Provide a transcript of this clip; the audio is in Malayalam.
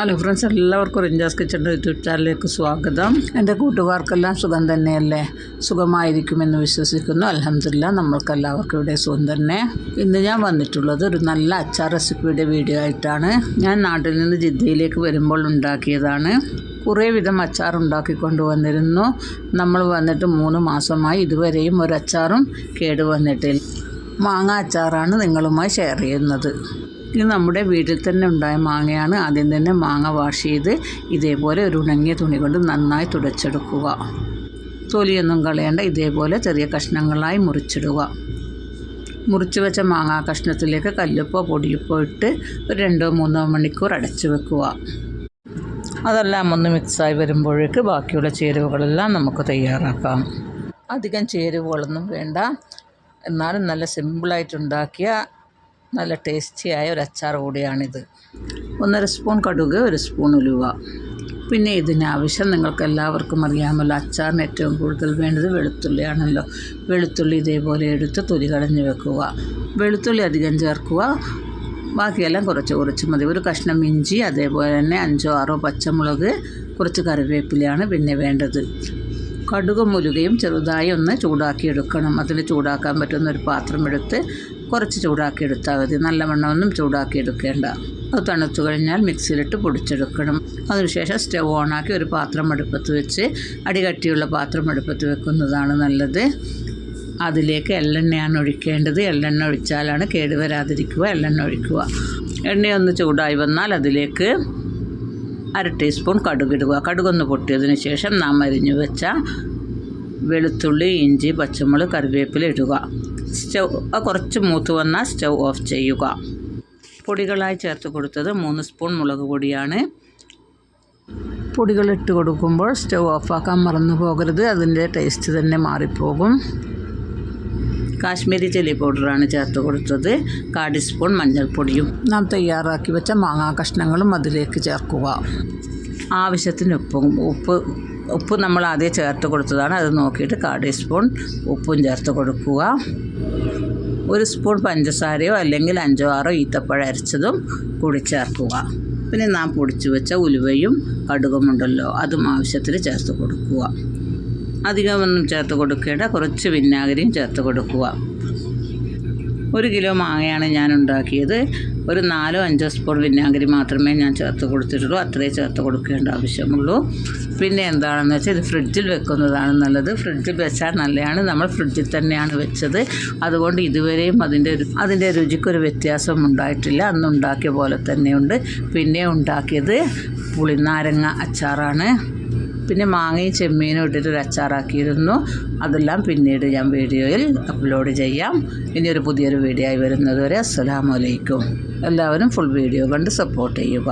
ഹലോ ഫ്രണ്ട്സ് എല്ലാവർക്കും റിഞ്ചാസ് കിച്ചന്റെ യൂട്യൂബ് ചാനലിലേക്ക് സ്വാഗതം. എന്റെ കൂട്ടുകാർക്കെല്ലാം സുഖം തന്നെയല്ലേ? സുഖമായിരിക്കുമെന്ന് വിശ്വസിക്കുന്നു. അലഹമില്ല നമ്മൾക്കെല്ലാവർക്കും ഇവിടെ സുഖം തന്നെ. ഇന്ന് ഞാൻ വന്നിട്ടുള്ളത് ഒരു നല്ല അച്ചാർ റെസിപ്പിയുടെ വീഡിയോ ആയിട്ടാണ്. ഞാൻ നാട്ടിൽ നിന്ന് ജിദ്ദയിലേക്ക് വരുമ്പോൾ ഉണ്ടാക്കിയതാണ്. കുറേ വിധം അച്ചാർ ഉണ്ടാക്കിക്കൊണ്ട് വന്നിരുന്നു. നമ്മൾ വന്നിട്ട് മൂന്ന് മാസമായി ഇതുവരെയും ഒരു അച്ചാറും കേടുവന്നിട്ടില്ല. മാങ്ങ അച്ചാറാണ് നിങ്ങളുമായി ഷെയർ ചെയ്യുന്നത്. ഇത് നമ്മുടെ വീട്ടിൽ തന്നെ ഉണ്ടായ മാങ്ങയാണ്. ആദ്യം തന്നെ മാങ്ങ വാഷ് ചെയ്ത് ഇതേപോലെ ഒരു ഉണങ്ങിയ തുണി കൊണ്ട് നന്നായി തുടച്ചെടുക്കുക. തൊലിയൊന്നും കളയേണ്ട ഇതേപോലെ ചെറിയ കഷ്ണങ്ങളായി മുറിച്ചിടുക. മുറിച്ച് വെച്ച മാങ്ങാ കഷ്ണത്തിലേക്ക് കല്ലുപ്പോ പൊടിയുപ്പോ ഇട്ട് ഒരു രണ്ടോ മൂന്നോ മണിക്കൂർ അടച്ചു വെക്കുക. അതെല്ലാം ഒന്ന് മിക്സായി വരുമ്പോഴേക്ക് ബാക്കിയുള്ള ചേരുവകളെല്ലാം നമുക്ക് തയ്യാറാക്കാം. അധികം ചേരുവകളൊന്നും വേണ്ട. എന്നാലും നല്ല സിമ്പിളായിട്ടുണ്ടാക്കിയ നല്ല ടേസ്റ്റിയായ ഒരു അച്ചാർ കൂടിയാണിത്. ഒന്നര സ്പൂൺ കടുക് ഒരു സ്പൂൺ ഉലുവ. പിന്നെ ഇതിനാവശ്യം നിങ്ങൾക്ക് എല്ലാവർക്കും അറിയാമല്ലോ അച്ചാറിന് ഏറ്റവും കൂടുതൽ വേണ്ടത് വെളുത്തുള്ളിയാണല്ലോ. വെളുത്തുള്ളി ഇതേപോലെ എടുത്ത് തൊലി കളഞ്ഞ് വെക്കുക. വെളുത്തുള്ളി അധികം ചേർക്കുക. ബാക്കിയെല്ലാം കുറച്ച് കുറച്ച് മതി. ഒരു കഷ്ണം ഇഞ്ചി അതേപോലെ തന്നെ അഞ്ചോ ആറോ പച്ചമുളക് കുറച്ച് കറിവേപ്പിലയാണ് പിന്നെ വേണ്ടത്. കടുകും മുലുകയും ചെറുതായി ഒന്ന് ചൂടാക്കിയെടുക്കണം അതിൽ ചൂടാക്കാൻ പറ്റുന്ന ഒരു പാത്രം എടുത്ത് കുറച്ച് ചൂടാക്കി എടുത്താൽ മതി. നല്ലവണ്ണം ഒന്നും ചൂടാക്കി എടുക്കേണ്ട അത് തണുത്തു കഴിഞ്ഞാൽ മിക്സിയിലിട്ട് പൊടിച്ചെടുക്കണം. അതിനുശേഷം സ്റ്റവ് ഓണാക്കി ഒരു പാത്രം അടുപ്പത്ത് വെച്ച് അടികട്ടിയുള്ള പാത്രം അടുപ്പത്ത് വെക്കുന്നതാണ് നല്ലത്. അതിലേക്ക് എള്ളെണ്ണയാണ് ഒഴിക്കേണ്ടത്. എള്ളെണ്ണ ഒഴിച്ചാലാണ് കേടുവരാതിരിക്കുക എള്ളെണ്ണ ഒഴിക്കുക. എണ്ണയൊന്ന് ചൂടായി വന്നാൽ അതിലേക്ക് അര ടീസ്പൂൺ കടുകിടുക കടുകൊന്ന് പൊട്ടിയതിന് ശേഷം നാം അരിഞ്ഞു വെച്ച വെളുത്തുള്ളി ഇഞ്ചി പച്ചമുളക് കറിവേപ്പില ഇടുക. സ്റ്റൗ കുറച്ച് മൂത്ത് വന്നാൽ സ്റ്റൗ ഓഫ് ചെയ്യുക. പൊടികളായി ചേർത്ത് കൊടുത്തത് മൂന്ന് സ്പൂൺ മുളക് പൊടിയാണ്. പൊടികൾ ഇട്ട് കൊടുക്കുമ്പോൾ സ്റ്റൗ ഓഫാക്കാൻ മറന്നു പോകരുത്. അതിന്റെ ടേസ്റ്റ് തന്നെ മാറിപ്പോകും. കാശ്മീരി ചില്ലി പൗഡറാണ് ചേർത്ത് കൊടുത്തത്. കാടി സ്പൂൺ മഞ്ഞൾപ്പൊടിയും. നാം തയ്യാറാക്കി വെച്ച മാങ്ങാ കഷ്ണങ്ങളും അതിലേക്ക് ചേർക്കുക. ആവശ്യത്തിന് ഉപ്പും ഉപ്പ് ഉപ്പ് നമ്മൾ ആദ്യം ചേർത്ത് കൊടുത്തതാണ്. അത് നോക്കിയിട്ട് കാ ടീസ്പൂൺ ഉപ്പും ചേർത്ത് കൊടുക്കുക. ഒരു സ്പൂൺ പഞ്ചസാരയോ അല്ലെങ്കിൽ അഞ്ചോ ആറോ ഈത്തപ്പഴം അരച്ചതും കൂടി ചേർക്കുക. പിന്നെ നാം പൊടിച്ചു വെച്ച ഉലുവയും കടുകുമുണ്ടല്ലോ അതും ആവശ്യത്തിന് ചേർത്ത് കൊടുക്കുക. അധികമൊന്നും ചേർത്ത് കൊടുക്കേണ്ട കുറച്ച് വിനാഗിരിയും ചേർത്ത് കൊടുക്കുക. ഒരു കിലോ മാങ്ങയാണ് ഞാൻ ഉണ്ടാക്കിയത്. ഒരു നാലോ അഞ്ചോ സ്പൂൺ വിനാഗിരി മാത്രമേ ഞാൻ ചേർത്ത് കൊടുത്തിട്ടുള്ളൂ. അത്രയേ ചേർത്ത് കൊടുക്കേണ്ട ആവശ്യമുള്ളൂ. പിന്നെ എന്താണെന്ന് വെച്ചാൽ ഇത് ഫ്രിഡ്ജിൽ വെക്കുന്നതാണ് നല്ലത്. ഫ്രിഡ്ജിൽ വെച്ചാൽ നല്ലതാണ്. നമ്മൾ ഫ്രിഡ്ജിൽ തന്നെയാണ് വെച്ചത്. അതുകൊണ്ട് ഇതുവരെയും അതിന്റെ അതിന്റെ രുചിക്കൊരു വ്യത്യാസം ഉണ്ടായിട്ടില്ല. അന്ന് ഉണ്ടാക്കിയ പോലെ തന്നെയുണ്ട്. പിന്നെ ഉണ്ടാക്കിയത് പുളിനാരങ്ങ അച്ചാറാണ്. പിന്നെ മാങ്ങയും ചെമ്മീനും ഇട്ടിട്ടൊരു അച്ചാറാക്കിയിരുന്നു. അതെല്ലാം പിന്നീട് ഞാൻ വീഡിയോയിൽ അപ്ലോഡ് ചെയ്യാം. ഇനി ഒരു പുതിയൊരു വീഡിയോ ആയി വരുന്നതുവരെ അസ്സലാമലൈക്കും എല്ലാവരും ഫുൾ വീഡിയോ കണ്ട് സപ്പോർട്ട് ചെയ്യുക.